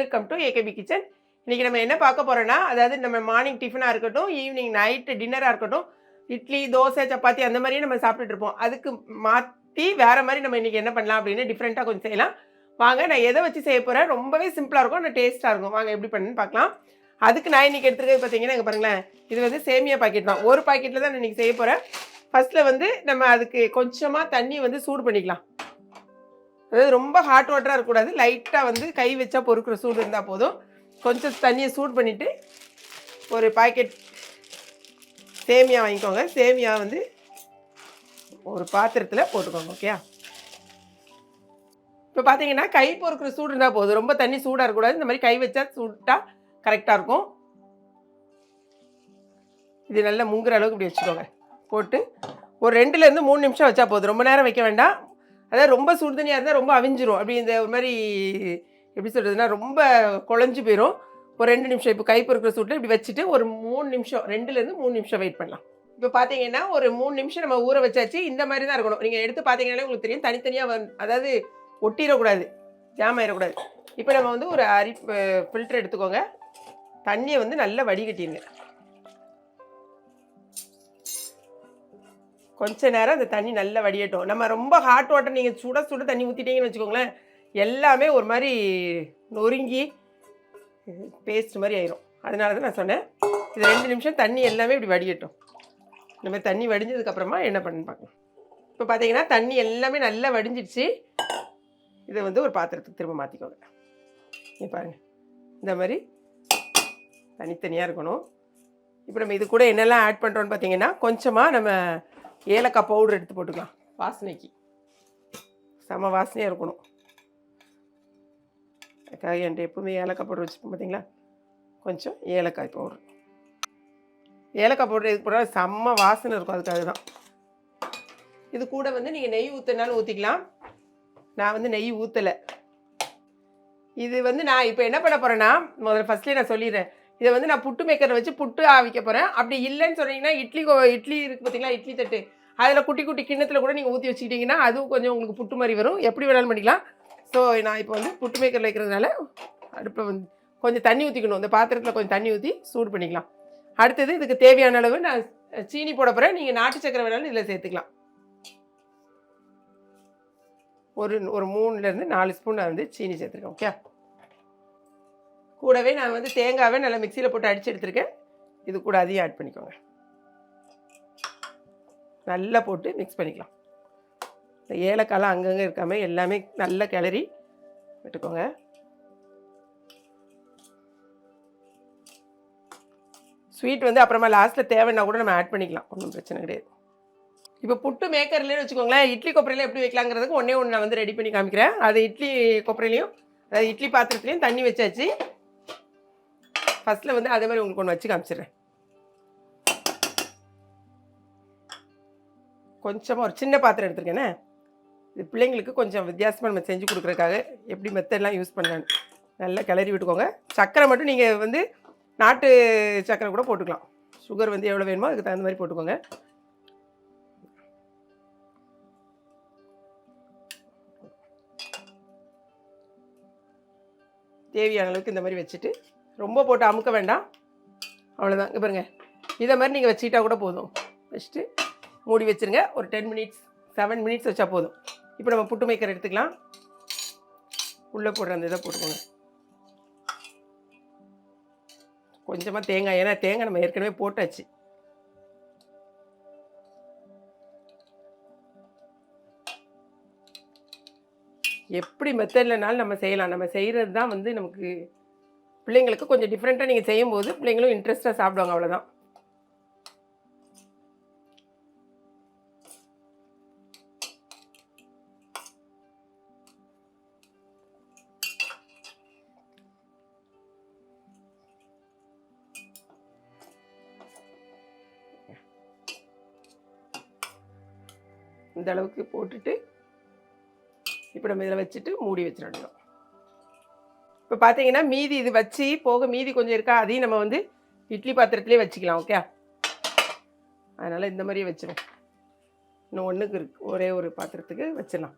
Welcome to AKP kitchen இன்றைக்கி நம்ம என்ன பார்க்க போகிறோன்னா அதாவது நம்ம மார்னிங் டிஃபனாக இருக்கட்டும் ஈவினிங் நைட்டு டின்னராக இருக்கட்டும் இட்லி தோசை சப்பாத்தி அந்த மாதிரியே நம்ம சாப்பிட்டுட்டு இருப்போம். அதுக்கு மாற்றி வேறு மாதிரி நம்ம இன்றைக்கி என்ன பண்ணலாம் அப்படின்னு டிஃப்ரெண்ட்டாக கொஞ்சம் செய்யலாம். வாங்க நான் எதை வச்சு செய்ய போகிறேன் ரொம்பவே சிம்பிளாக இருக்கும் ஆனால் டேஸ்ட்டாக இருக்கும். வாங்க எப்படி பண்ணுன்னு பார்க்கலாம். அதுக்கு நான் இன்றைக்கி எடுத்துருக்கிறது பார்த்தீங்கன்னா இங்கே பாருங்களேன். இது வந்து சேமியா பாக்கெட் தான். ஒரு பாக்கெட்டில் தான் நான் இன்றைக்கி செய்ய போகிறேன் ஃபஸ்ட்டில் வந்து நம்ம அதுக்கு கொஞ்சமாக தண்ணி வந்து சூடு பண்ணிக்கலாம். அதாவது ரொம்ப ஹாட் வாட்டராக இருக்கக்கூடாது. லைட்டாக வந்து கை வச்சா பொறுக்கிற சூடு இருந்தால் போதும். கொஞ்சம் தண்ணியை சூடு பண்ணிவிட்டு ஒரு பாக்கெட் சேமியா வாங்கிக்கோங்க. சேமியா வந்து ஒரு பாத்திரத்தில் போட்டுக்கோங்க ஓகே இப்போ பார்த்தீங்கன்னா கை பொறுக்கிற சூடு இருந்தால் போதும். ரொம்ப தண்ணி சூடாக இருக்கக்கூடாது. இந்த மாதிரி கை வச்சா சூட்டா கரெக்டாக இருக்கும். இது நல்லா முங்குற அளவுக்கு இப்படி வச்சுக்கோங்க. போட்டு ஒரு ரெண்டுலேருந்து மூணு நிமிஷம் வச்சா போதும். ரொம்ப நேரம் வைக்க வேண்டாம். அதாவது ரொம்ப சுடு தண்ணியாக இருந்தால் ரொம்ப அவிஞ்சிரும். அப்படி இந்த ஒரு மாதிரி எப்படி சொல்கிறதுனா ரொம்ப குழஞ்சு போயிடும் ஒரு ரெண்டு நிமிஷம் இப்போ கை பொறுக்கிற சூட்டில் இப்படி வச்சுட்டு ஒரு மூணு நிமிஷம் ரெண்டுலேருந்து மூணு நிமிஷம் வெயிட் பண்ணலாம். இப்போ பார்த்தீங்கன்னா ஒரு மூணு நிமிஷம் நம்ம ஊற வச்சாச்சு இந்த மாதிரி தான் இருக்கணும். நீங்கள் எடுத்து பார்த்தீங்கன்னாலே உங்களுக்கு தெரியும் தனித்தனியாக வந் அதாவது ஒட்டிடக்கூடாது ஜாம் ஆயிடக்கூடாது. இப்போ நம்ம வந்து ஒரு அரி ஃபில்டர் எடுத்துக்கோங்க. தண்ணியை வந்து நல்லா வடிகட்டிடுங்க கொஞ்ச நேரம் அந்த தண்ணி நல்லா வடியட்டும். நம்ம ரொம்ப ஹாட் வாட்டர் நீங்கள் சுட சுட தண்ணி ஊற்றிட்டீங்கன்னு வச்சுக்கோங்களேன் எல்லாமே ஒரு மாதிரி நொறுங்கி பேஸ்ட் மாதிரி ஆயிரும். அதனால தான் நான் சொன்னேன் இது ரெண்டு நிமிஷம் தண்ணி எல்லாமே இப்படி வடியட்டும். இந்த மாதிரி தண்ணி வடிஞ்சதுக்கப்புறமா என்ன பண்ணு பார்க்கலாம் இப்போ பார்த்தீங்கன்னா தண்ணி எல்லாமே நல்லா வடிஞ்சிடுச்சு. இதை வந்து ஒரு பாத்திரத்துக்கு திரும்ப மாற்றிக்கோங்க நீ பாருங்கள் இந்த மாதிரி தனித்தனியாக இருக்கணும். இப்போ நம்ம இது கூட என்னெல்லாம் ஆட் பண்ணுறோன்னு பார்த்தீங்கன்னா கொஞ்சமாக நம்ம ஏலக்காய் பவுடர் எடுத்து போட்டுக்கலாம் வாசனைக்கு. செம வாசனையாக இருக்கணும். அதுக்காக என்கிட்ட எப்பவுமே ஏலக்காய் பவுடர் வச்சுருப்போம் பார்த்தீங்களா கொஞ்சம் ஏலக்காய் பவுடர். ஏலக்காய் பவுடர் எதுக்கு போட்டால் செம்ம வாசனை இருக்கும் அதுக்காக தான். இது கூட வந்து நீங்கள் நெய் ஊற்றினாலும் ஊற்றிக்கலாம் நான் வந்து நெய் ஊற்றலை இது வந்து நான் இப்போ என்ன பண்ண போகிறேன்னா முதல்ல ஃபஸ்ட்லேயே நான் சொல்லிடுறேன். இதை வந்து நான் புட்டு மேக்கரை வச்சு புட்டு ஆவிக்க போகிறேன் அப்படி இல்லைன்னு சொன்னீங்கன்னா இட்லி கோ- இட்லி இருக்குது பார்த்தீங்களா இட்லி தட்டு. அதில் குட்டி குட்டி கிண்ணத்தில் கூட நீங்கள் ஊற்றி வச்சுக்கிட்டிங்கன்னா அதுவும் கொஞ்சம் உங்களுக்கு புட்டு மாதிரி வரும். எப்படி வேணாலும் பண்ணிக்கலாம். ஸோ நான் இப்போ வந்து புட்டு மேக்கரில் வைக்கிறதுனால அடுப்பை வந்து கொஞ்சம் தண்ணி ஊற்றிக்கணும் இந்த பாத்திரத்தில் கொஞ்சம் தண்ணி ஊற்றி சூடு பண்ணிக்கலாம். அடுத்தது இதுக்கு தேவையான அளவு நான் சீனி போட போகிறேன் நீங்கள் நாட்டு சக்கரை வேணாலும் இதில் சேர்த்துக்கலாம். ஒரு ஒரு மூணுலேருந்து நாலு ஸ்பூன் நான் வந்து சீனி சேர்த்துருக்கேன். ஓகே கூடவே நான் வந்து தேங்காவை நல்லா மிக்சியில் போட்டு அடித்து எடுத்திருக்கேன். இது கூட அதையும் ஆட் பண்ணிக்கோங்க. நல்லா போட்டு மிக்ஸ் பண்ணிக்கலாம். இந்த ஏலக்காயெலாம் அங்கங்கே இருக்காமல் எல்லாமே நல்ல கிளறி விட்டுக்கோங்க. ஸ்வீட் வந்து அப்புறமா லாஸ்ட்டில் தேவைன்னா கூட நம்ம ஆட் பண்ணிக்கலாம். ஒன்றும் பிரச்சனை கிடையாது. இப்போ புட்டு மேக்கர்லேன்னு வச்சுக்கோங்களேன் இட்லி கொப்பரையில எப்படி வைக்கலாங்கிறதுக்கு ஒன்றே ஒன்று நான் வந்து ரெடி பண்ணி காமிக்கிறேன். அது இட்லி கொப்பரையிலையும் அதாவது இட்லி பாத்திரத்துலையும் தண்ணி வச்சாச்சு. ஃபஸ்ட்டில் வந்து அதே மாதிரி உங்களுக்கு ஒன்று வச்சு காமிச்சிடுறேன். கொஞ்சமாக ஒரு சின்ன பாத்திரம் எடுத்துருக்கேனே? இது பிள்ளைங்களுக்கு கொஞ்சம் வித்தியாசமாக நம்ம செஞ்சு கொடுக்குறதுக்காக எப்படி மெத்தட்லாம் யூஸ் பண்ணலான்னு நல்லா கிளறி விட்டுக்கோங்க. சர்க்கரை மட்டும் நீங்கள் வந்து நாட்டு சர்க்கரை கூட போட்டுக்கலாம். சுகர் வந்து எவ்வளோ வேணுமோ அதுக்கு தகுந்த மாதிரி போட்டுக்கோங்க. தேவையான அளவுக்கு இந்த மாதிரி வச்சுட்டு ரொம்ப போட்டு அமுக்க வேண்டாம். அவ்வளோதான் இங்கே பாருங்கள் இதை மாதிரி நீங்கள் வச்சுக்கிட்டா கூட போதும். வச்சுட்டு மூடி வச்சுருங்க. ஒரு டென் மினிட்ஸ் செவன் மினிட்ஸ் வச்சா போதும். இப்போ நம்ம புட்டு மேக்கர் எடுத்துக்கலாம். உள்ளே போடுற அந்த இதை போட்டுக்கோங்க. கொஞ்சமாக தேங்காய் ஏன்னா தேங்காய் நம்ம ஏற்கனவே போட்டாச்சு. எப்படி மெத்தட்லனாலும் நம்ம செய்யலாம். நம்ம செய்கிறது தான் வந்து நமக்கு பிள்ளைங்களுக்கு கொஞ்சம் டிஃப்ரெண்ட்டாக நீங்கள் செய்யும்போது பிள்ளைங்களும் இன்ட்ரெஸ்ட்டாக சாப்பிடுவாங்க அவ்வளோதான் இந்த அளவுக்கு போட்டுட்டு இப்போ நம்ம இதில் வச்சுட்டு மூடி வச்சிடணும். இப்போ பார்த்தீங்கன்னா மீதி இது வச்சு போக மீதி கொஞ்சம் இருக்கா அதையும் நம்ம வந்து இட்லி பாத்திரத்துலேயே வச்சுக்கலாம் ஓகே அதனால் இந்த மாதிரியே வச்சிடும் இன்னும் ஒன்றுக்கு இருக்கு ஒரே ஒரு பாத்திரத்துக்கு வச்சிடலாம்.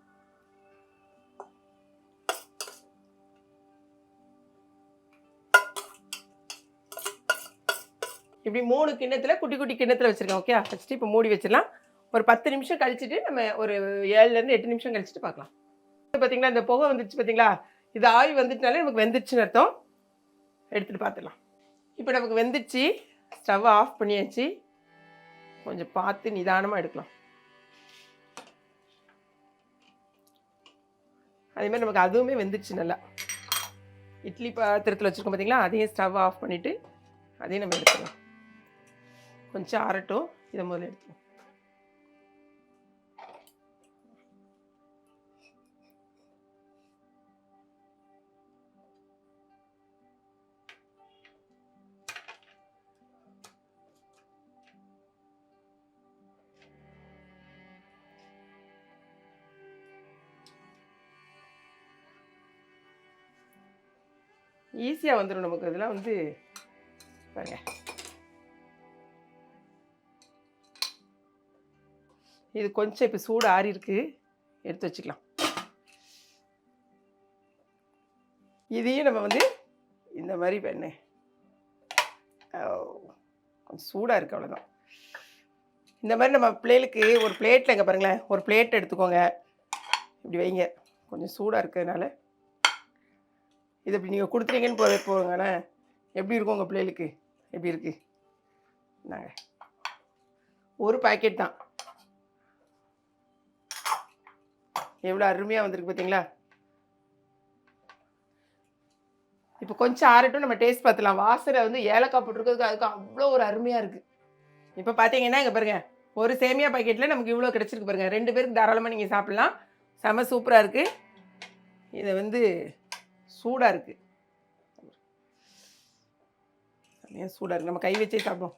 இப்படி மூணு கிண்ணத்தில் குட்டி குட்டி கிண்ணத்தில் வச்சுருக்கேன் ஓகே வச்சுட்டு இப்போ மூடி வச்சிடலாம். ஒரு பத்து நிமிஷம் கழிச்சுட்டு நம்ம ஒரு ஏழுலேருந்து எட்டு நிமிஷம் கழிச்சுட்டு பார்க்கலாம் பார்த்தீங்களா இந்த புகை வந்துச்சு பார்த்தீங்களா இது ஆவி வந்துட்டுனாலே நமக்கு வெந்துருச்சுன்னு அர்த்தம். எடுத்துகிட்டு பார்த்துடலாம் இப்போ நமக்கு வெந்துருச்சு. ஸ்டவ் ஆஃப் பண்ணியாச்சு. கொஞ்சம் பார்த்து நிதானமாக எடுக்கலாம். அதே மாதிரி நமக்கு அதுவுமே வெந்துருச்சு நல்லா. இட்லி பாத்திரத்தில் வச்சுருக்கோம் பார்த்தீங்களா அதையும் ஸ்டவ் ஆஃப் பண்ணிவிட்டு அதையும் நம்ம எடுத்துக்கலாம். கொஞ்சம் ஆறட்டும். இதை முதல்ல எடுத்துக்கலாம். ஈஸியாக வந்துடும் நமக்கு இதெல்லாம் வந்து பாருங்க. இது கொஞ்சம் இப்போ சூடு ஆறி இருக்கு. எடுத்து வச்சுக்கலாம். இதையும் நம்ம வந்து இந்த மாதிரி பண்ணு. கொஞ்சம் சூடாக இருக்குது அவ்வளோதான் இந்த மாதிரி நம்ம பிள்ளைகளுக்கு ஒரு பிளேட்டில் இங்கே பாருங்களேன். ஒரு பிளேட் எடுத்துக்கோங்க. இப்படி வைங்க. கொஞ்சம் சூடாக இருக்கிறதுனால. இது இப்படி நீங்கள் கொடுத்துட்டீங்கன்னு போ போங்கண்ணே எப்படி இருக்கும் உங்கள் பிள்ளைகளுக்கு? எப்படி இருக்கு? நாங்கள் ஒரு பாக்கெட் தான். எவ்வளோ அருமையாக வந்திருக்கு பார்த்தீங்களா இப்போ கொஞ்சம் ஆறட்டும் நம்ம டேஸ்ட் பார்த்துலாம். வாசனை வந்து ஏலக்காய் போட்டிருக்கிறதுக்கு அதுக்கு அவ்வளோ ஒரு அருமையாக இருக்குது இப்போ பார்த்தீங்கன்னா இங்கே பாருங்கள் ஒரு சேமியா பாக்கெட்டில் நமக்கு இவ்வளோ கிடச்சிருக்கு பாருங்கள் ரெண்டு பேருக்கு தாராளமாக நீங்கள் சாப்பிட்லாம். செம சூப்பராக இருக்குது இதை வந்து சூடாக இருக்குது ஏன் சூடாக இருக்குது நம்ம கை வச்சே சாப்பிடுவோம்.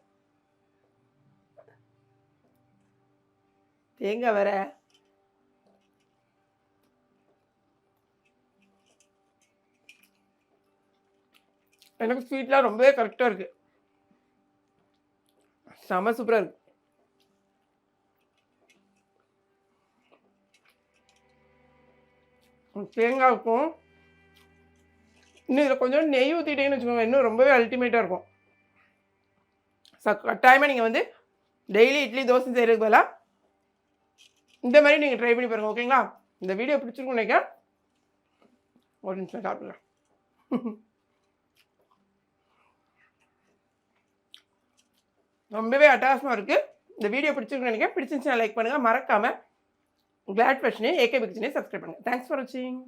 தேங்காய் வேற எனக்கு ஸ்வீட்லாம் ரொம்பவே கரெக்டாக இருக்குது செம சூப்பராக இருக்குது தேங்காய்க்கும் இன்னும் இதில் கொஞ்சம் நெய் ஊற்றிட்டீங்கன்னு வச்சுக்கோங்க. இன்னும் ரொம்பவே அல்டிமேட்டாக இருக்கும். ச கட்டாயமாக நீங்கள் வந்து டெய்லி இட்லி தோசை செய்கிறதுக்கு பதிலாக இந்த மாதிரி நீங்கள் ட்ரை பண்ணி பாருங்கள் ஓகேங்களா இந்த வீடியோ பிடிச்சிருக்கும் நினைக்கிறேன். ஒரு நிமிஷம் சாப்பிடலாம் ரொம்பவே அட்டாசமாக இருக்குது இந்த வீடியோ பிடிச்சிருக்குன்னு நினைக்கிறேன். பிடிச்சிருந்துச்சுன்னா லைக் பண்ணுங்கள் மறக்காமல் கிளாட் ஃபேஷனையும் ஏகே பிக்சனையும் சப்ஸ்கிரைப் பண்ணுங்கள் தேங்க்ஸ் ஃபார் வாட்சிங்